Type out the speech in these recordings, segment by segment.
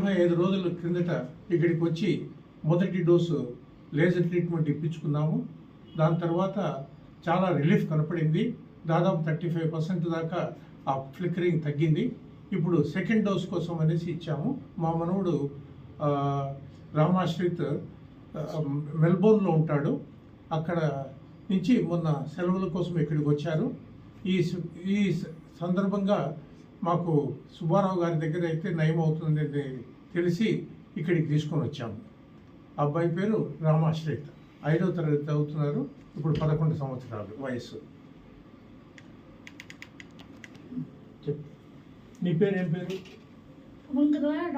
ఇరవై ఐదు రోజుల క్రిందట ఇక్కడికి వచ్చి మొదటి డోసు లేజర్ ట్రీట్మెంట్ ఇప్పించుకున్నాము. దాని తర్వాత చాలా రిలీఫ్ కనపడింది. దాదాపు థర్టీ ఫైవ్ పర్సెంట్ దాకా ఆ ఫ్లికరింగ్ తగ్గింది. ఇప్పుడు సెకండ్ డోస్ కోసం అనేసి ఇచ్చాము. మా మనవుడు రామాశ్రిత్ మెల్బోర్న్లో ఉంటాడు. అక్కడ నుంచి మొన్న సెలవుల కోసం ఇక్కడికి వచ్చారు. ఈ ఈ స- సందర్భంగా మాకు సుబ్బారావు గారి దగ్గర అయితే నయం అవుతుందని తెలిసి ఇక్కడికి తీసుకొని వచ్చాము. అబ్బాయి పేరు రామాశ్రిత్ ఐదో తరగతి చదువుతున్నారు. ఇప్పుడు పదకొండు సంవత్సరాలు వయస్సు. నీ పేరు ఏం పేరు?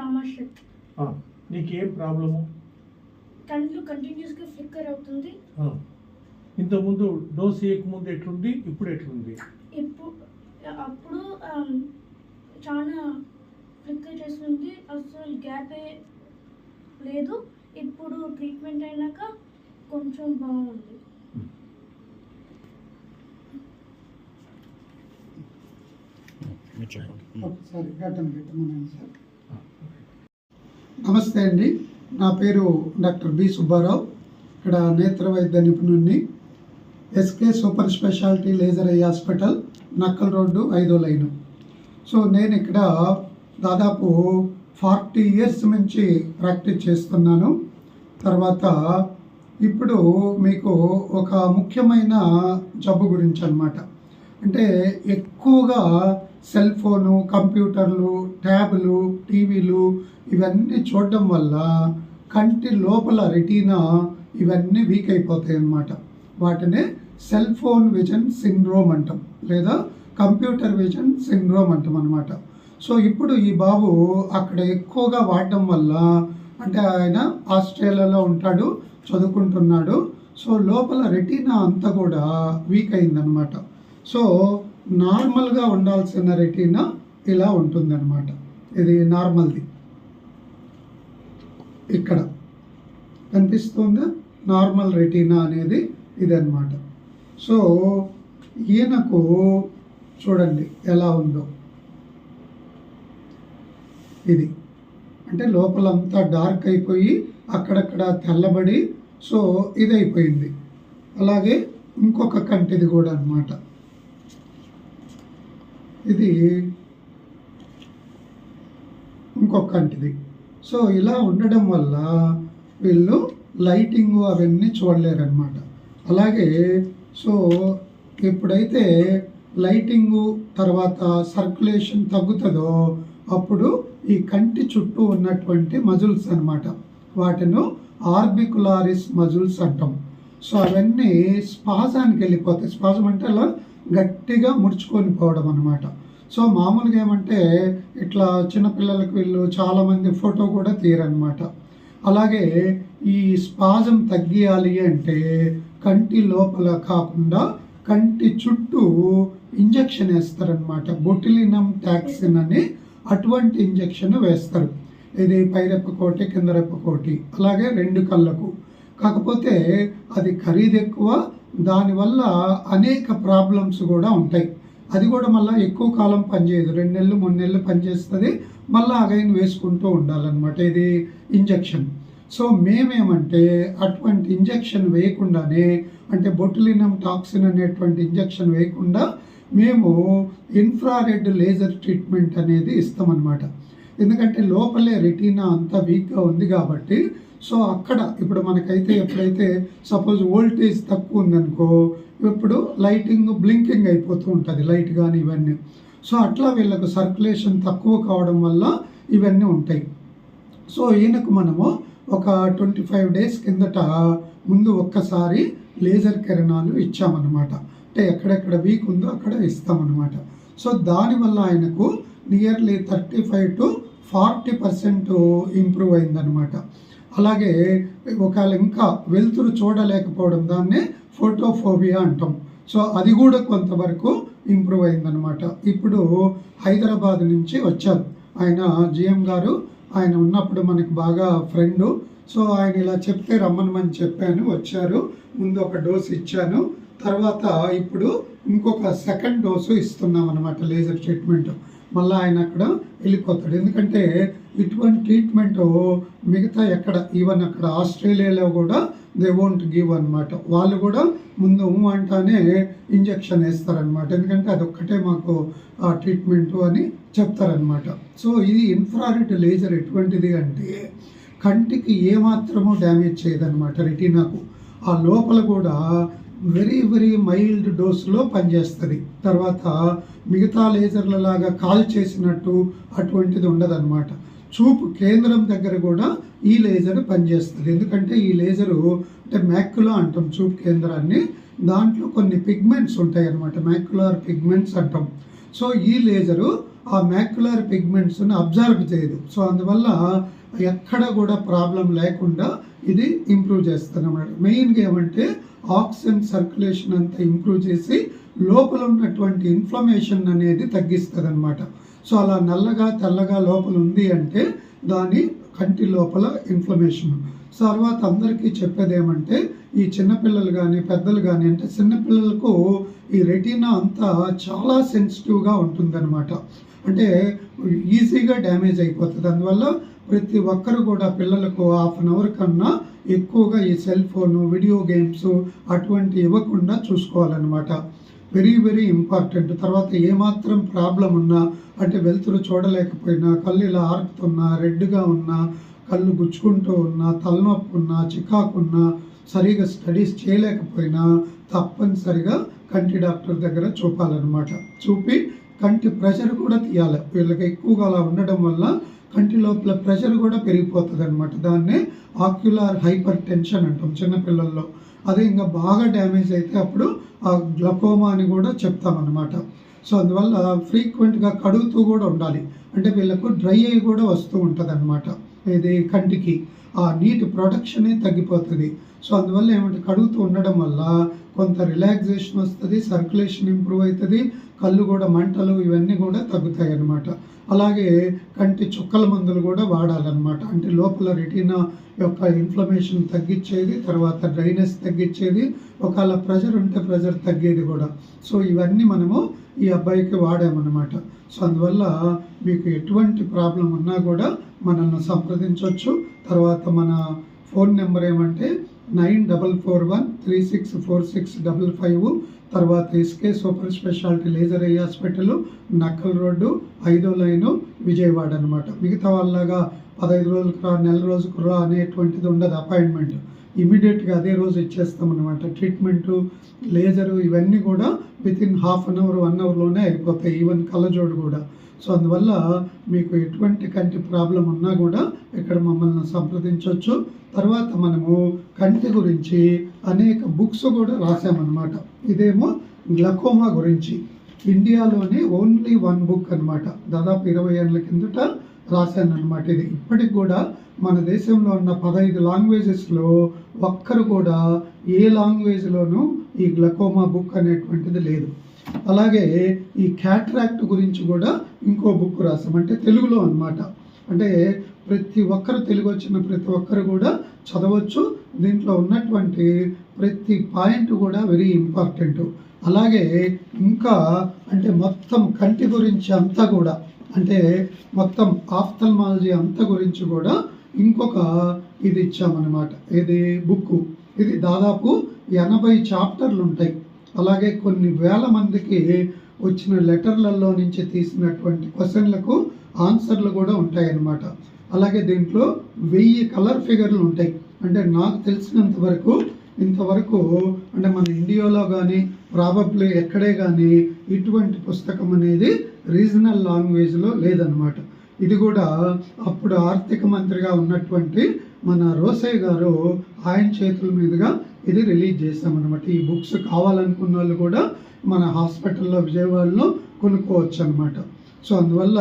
రామాశ్రత్ నీకేం ప్రాబ్లము? కంట్లో కంటిన్యూస్గా ఫ్లిక్కర్ అవుతుంది. ఇంతకుముందు డోస్ వేయకముందు ఎట్లుంది? ఇప్పుడు ఎట్లుంది? ఇప్పుడు అప్పుడు చాలా ఫ్లిక్కర్ చేస్తుంది. అసలు గ్యాప్ లేదు. ఇప్పుడు ట్రీట్మెంట్ అయినాక కొంచెం బాగుంది. నమస్తే అండి. నా పేరు డాక్టర్ బి సుబ్బారావు. ఇక్కడ నేత్ర వైద్య నిపుణుడిని S K super speciality laser eye hospital Nakkal road ఐదో లైను. సో నేను ఇక్కడ దాదాపు ఫార్టీ ఇయర్స్ నుంచి ప్రాక్టీస్ చేస్తున్నాను. తర్వాత ఇప్పుడు మీకు ఒక ముఖ్యమైన జబ్బు గురించి అన్నమాట. అంటే ఎక్కువగా సెల్ ఫోను కంప్యూటర్లు ట్యాబ్లు టీవీలు ఇవన్నీ చూడడం వల్ల కంటి లోపల రెటీనా ఇవన్నీ వీక్ అయిపోతాయి అన్నమాట వాటినే సెల్ ఫోన్ విజన్ సిండ్రోమ్ అంటాం. లేదా కంప్యూటర్ విజన్ సిండ్రోమ్ అంటాం అనమాట సో ఇప్పుడు ఈ బాబు అక్కడ ఎక్కువగా వాడడం వల్ల అంటే ఆయన ఆస్ట్రేలియాలో ఉంటాడు చదువుకుంటున్నాడు. సో లోపల రెటీనా అంతా కూడా వీక్ అయిందనమాట సో నార్మల్గా ఉండాల్సిన రెటీనా ఇలా ఉంటుందన్నమాట. ఇది నార్మల్ది. ఇక్కడ కనిపిస్తుందా? నార్మల్ రెటీనా అనేది ఇదన్నమాట. సో ఈయనకు చూడండి ఎలా ఉందో. ఇది. అంటే లోపలంతా డార్క్ అయిపోయి అక్కడక్కడ తెల్లబడి సో ఇది అయిపోయింది అలాగే ఇంకొక కంటిది కూడా అన్నమాట. ఇది ఇంకొక కంటిది. సో ఇలా ఉండడం వల్ల వీళ్ళు లైటింగ్ అవన్నీ చూడలేరు అనమాట అలాగే సో ఎప్పుడైతే లైటింగు తర్వాత సర్క్యులేషన్ తగ్గుతుందో అప్పుడు ఈ కంటి చుట్టూ ఉన్నటువంటి మజిల్స్ అనమాట వాటిను ఆర్బికులారిస్ మజిల్స్ అంటాం. సో అవన్నీ స్పాజానికి వెళ్ళిపోతాయి. స్పాజం అంటే అలా గట్టిగా ముడుచుకొని పోవడం అనమాట సో మామూలుగా ఏమంటే ఇట్లా చిన్నపిల్లలకు వీళ్ళు చాలామంది ఫోటో కూడా తీయరనమాట అలాగే ఈ స్పాజం తగ్గియాలి అంటే కంటి లోపల కాకుండా కంటి చుట్టూ ఇంజెక్షన్ వేస్తారనమాట బొటిలినం టాక్సిన్ అని అటువంటి ఇంజెక్షన్ వేస్తారు. ఇది పైరెప్ప కోటి కింద రెప్ప కోటి. అలాగే రెండు కళ్ళకు. కాకపోతే అది ఖరీదు ఎక్కువ దానివల్ల అనేక ప్రాబ్లమ్స్ కూడా ఉంటాయి. అది కూడా మళ్ళీ ఎక్కువ కాలం పనిచేయదు. రెండు నెలలు మూడు నెలలు పనిచేస్తుంది. మళ్ళీ అగైన్ వేసుకుంటూ ఉండాలన్నమాట. ఇది ఇంజెక్షన్. సో మేమేమంటే అటువంటి ఇంజెక్షన్ వేయకుండానే అంటే బొటులినం టాక్సిన్ అనేటువంటి ఇంజెక్షన్ వేయకుండా మేము ఇన్ఫ్రారెడ్ లేజర్ ట్రీట్మెంట్ అనేది ఇస్తామన్నమాట. ఎందుకంటే లోపలే రెటీనా అంతా వీక్గా ఉంది కాబట్టి సో అక్కడ ఇప్పుడు మనకైతే ఎప్పుడైతే సపోజ్ వోల్టేజ్ తక్కువ ఉందనుకో ఇప్పుడు లైటింగ్ బ్లింకింగ్ అయిపోతూ ఉంటుంది లైట్ కానీ ఇవన్నీ. సో అట్లా వీళ్ళకు సర్క్యులేషన్ తక్కువ కావడం వల్ల ఇవన్నీ ఉంటాయి. సో ఈయనకు మనము ఒక ట్వంటీ ఫైవ్ డేస్ కిందట ముందు ఒక్కసారి లేజర్ కిరణాలు ఇచ్చామన్నమాట. అంటే ఎక్కడెక్కడ వీక్ ఉందో అక్కడ ఇస్తామన్నమాట. సో దానివల్ల ఆయనకు nearly thirty five to forty percent improve అయిందనమాట అలాగే ఒకవేళ ఇంకా వెలుతురు చూడలేకపోవడం దాన్నే ఫోటోఫోబియా అంటాం. సో అది కూడా కొంతవరకు ఇంప్రూవ్ అయిందనమాట ఇప్పుడు హైదరాబాద్ నుంచి వచ్చారు. ఆయన జిఎం గారు ఆయన ఉన్నప్పుడు మనకు బాగా ఫ్రెండు. సో ఆయన ఇలా చెప్తే రమ్మనమని చెప్పాను వచ్చారు. ముందు ఒక డోస్ ఇచ్చాను. తర్వాత ఇప్పుడు ఇంకొక సెకండ్ డోసు ఇస్తున్నాం అనమాట లేజర్ ట్రీట్మెంట్. మళ్ళీ ఆయన అక్కడ వెళ్ళిపోతాడు. ఎందుకంటే ఇటువంటి ట్రీట్మెంట్ మిగతా ఎక్కడ ఈవెన్ అక్కడ ఆస్ట్రేలియాలో కూడా దే వోంట్ గివ్ అనమాట వాళ్ళు కూడా ముందు అంటానే ఇంజెక్షన్ వేస్తారనమాట ఎందుకంటే అదొక్కటే మాకు ఆ ట్రీట్మెంట్ అని చెప్తారనమాట సో ఇది ఇన్ఫ్రారెడ్ లేజర్ ఎటువంటిది అంటే కంటికి ఏమాత్రమూ డ్యామేజ్ చేయదనమాట రెటీనాకు ఆ లోపల కూడా వెరీ వెరీ మైల్డ్ డోస్లో పనిచేస్తుంది. తర్వాత మిగతా లేజర్ల లాగా కాల్ చేసినట్టు అటువంటిది ఉండదన్నమాట. చూపు కేంద్రం దగ్గర కూడా ఈ లేజర్ పనిచేస్తుంది. ఎందుకంటే ఈ లేజరు అంటే మ్యాక్యులా అంటాం చూపు కేంద్రాన్ని. దాంట్లో కొన్ని పిగ్మెంట్స్ ఉంటాయి అన్నమాట మ్యాక్యులర్ పిగ్మెంట్స్ అంటాం. సో ఈ లేజరు ఆ మ్యాక్యులర్ పిగ్మెంట్స్ని అబ్జర్వ్ చేయదు. సో అందువల్ల ఎక్కడ కూడా ప్రాబ్లం లేకుండా ఇది ఇంప్రూవ్ చేస్తుంది అనమాట మెయిన్గా ఏమంటే ఆక్సిజన్ సర్క్యులేషన్ అంతా ఇంప్రూవ్ చేసి లోపల ఉన్నటువంటి ఇన్ఫ్లమేషన్ అనేది తగ్గిస్తుంది అనమాట సో అలా నల్లగా తెల్లగా లోపల ఉంది అంటే దాని కంటి లోపల ఇన్ఫ్లమేషన్ సో తర్వాత అందరికీ చెప్పేది ఏమంటే ఈ చిన్నపిల్లలు కానీ పెద్దలు కానీ అంటే చిన్నపిల్లలకు ఈ రెటీనా అంతా చాలా సెన్సిటివ్గా ఉంటుందన్నమాట. అంటే ఈజీగా డ్యామేజ్ అయిపోతుంది. అందువల్ల ప్రతి ఒక్కరు కూడా పిల్లలకు హాఫ్ అన్ అవర్ కన్నా ఎక్కువగా ఈ సెల్ ఫోను వీడియో గేమ్స్ అటువంటి ఇవ్వకుండా చూసుకోవాలన్నమాట. Very very important. తర్వాత ఏమాత్రం ప్రాబ్లం ఉన్నా అంటే వెలుతురు చూడలేకపోయినా కళ్ళు ఇలా ఆర్పుతున్నా రెడ్గా ఉన్నా కళ్ళు గుచ్చుకుంటూ ఉన్నా తలనొప్పి ఉన్నా చికాకున్నా సరిగా స్టడీస్ చేయలేకపోయినా తప్పనిసరిగా కంటి డాక్టర్ దగ్గర చూపాలన్నమాట. చూపి కంటి ప్రెషర్ కూడా తీయాలి. వీళ్ళకి ఎక్కువగా అలా ఉండడం వల్ల కంటి లోపల ప్రెషర్ కూడా పెరిగిపోతుంది అనమాట దాన్నే ఆక్యులార్ హైపర్ టెన్షన్ అంటాం చిన్నపిల్లల్లో. అదే ఇంకా బాగా డ్యామేజ్ అయితే అప్పుడు ఆ గ్లకోమా అని కూడా చెప్తామన్నమాట. సో అందువల్ల ఫ్రీక్వెంట్గా కడుగుతూ కూడా ఉండాలి. అంటే వీళ్ళకు డ్రై అయ్యి కూడా వస్తూ ఉంటుంది అనమాట ఇది కంటికి. ఆ నీటి ప్రొడక్షనే తగ్గిపోతుంది. సో అందువల్ల ఏమంటే కడుగుతూ ఉండడం వల్ల కొంత రిలాక్సేషన్ వస్తుంది సర్క్యులేషన్ ఇంప్రూవ్ అవుతుంది కళ్ళు కూడా మంటలు ఇవన్నీ కూడా తగ్గుతాయి అన్నమాట అలాగే కంటి చుక్కల మందులు కూడా వాడాలన్నమాట. అంటే లోపల రెటీనా యొక్క ఇన్ఫ్లమేషన్ తగ్గించేది తర్వాత డ్రైనెస్ తగ్గించేది ఒకవేళ ప్రెషర్ ఉంటే ప్రెషర్ తగ్గేది కూడా. సో ఇవన్నీ మనము ఈ అబ్బాయికి వాడామన్నమాట. సో అందువల్ల మీకు ఎటువంటి ప్రాబ్లం ఉన్నా కూడా మనల్ని సంప్రదించవచ్చు తర్వాత మన ఫోన్ నెంబర్ ఏమంటే nine double four one three six four six double five తర్వాత S K super speciality laser eye hospital Nakkal road ఐదో లైను విజయవాడ అనమాట మిగతా వాళ్ళలాగా పదహైదు రోజులకు రా నెల రోజుకు రా అనేటువంటిది ఉండదు అపాయింట్మెంట్. ఇమీడియట్గా అదే రోజు ఇచ్చేస్తామన్నమాట ట్రీట్మెంటు లేజరు ఇవన్నీ కూడా with in half an hour one అవర్లోనే అయిపోతాయి ఈవెన్ కళ్ళజోడు కూడా. సో అందువల్ల మీకు ఎటువంటి కంటి ప్రాబ్లం ఉన్నా కూడా ఇక్కడ మమ్మల్ని సంప్రదించవచ్చు తర్వాత మనము కంటి గురించి అనేక బుక్స్ కూడా రాసామన్నమాట. ఇదేమో గ్లకోమా గురించి. ఇండియాలోనే ఓన్లీ వన్ బుక్ అన్నమాట. దాదాపు ఇరవై ఏళ్ళ కిందట రాశాను అనమాట ఇది. ఇప్పటికి కూడా మన దేశంలో ఉన్న పదహైదు లాంగ్వేజెస్లో ఒక్కరు కూడా ఏ లాంగ్వేజ్లోనూ ఈ గ్లకోమా బుక్ అనేటువంటిది లేదు. అలాగే ఈ క్యాట్రాక్ట్ గురించి కూడా ఇంకో బుక్ రాసాం. అంటే తెలుగులో అన్నమాట. అంటే ప్రతి ఒక్కరు తెలుగు వచ్చిన ప్రతి ఒక్కరు కూడా చదవచ్చు. దీంట్లో ఉన్నటువంటి ప్రతి పాయింట్ కూడా వెరీ ఇంపార్టెంట్. అలాగే ఇంకా అంటే మొత్తం కంటి గురించి అంతా కూడా అంటే మొత్తం ఆఫ్థల్మాలజీ అంతా గురించి కూడా ఇంకొక ఇది ఇచ్చామన్నమాట. ఇది బుక్ ఇది దాదాపు ఎనభై చాప్టర్లు ఉంటాయి. అలాగే కొన్ని వేల మందికి వచ్చిన లెటర్లలో నుంచి తీసినటువంటి క్వశ్చన్లకు ఆన్సర్లు కూడా ఉంటాయన్నమాట. అలాగే దీంట్లో వెయ్యి కలర్ ఫిగర్లు ఉంటాయి. అంటే నాకు తెలిసినంత వరకు ఇంతవరకు అంటే మన ఇండియాలో కానీ ప్రాబబ్లీ ఎక్కడే కానీ ఇటువంటి పుస్తకం అనేది రీజనల్ లాంగ్వేజ్లో లేదనమాట ఇది కూడా అప్పుడు ఆర్థిక మంత్రిగా ఉన్నటువంటి మన రోసయ్య గారు ఆయన చేతుల మీదుగా ఇది రిలీజ్ చేస్తామన్నమాట ఈ బుక్స్ కావాలనుకున్న వాళ్ళు కూడా మన హాస్పిటల్లో విజయవాడలో కొనుక్కోవచ్చు అనమాట సో అందువల్ల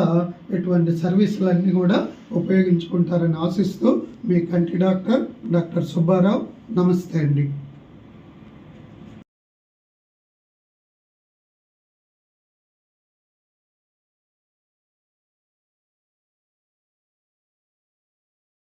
ఇటువంటి సర్వీసులన్నీ కూడా ఉపయోగించుకుంటారని ఆశిస్తూ మీ కంటి డాక్టర్ డాక్టర్ సుబ్బారావు నమస్తే అండి.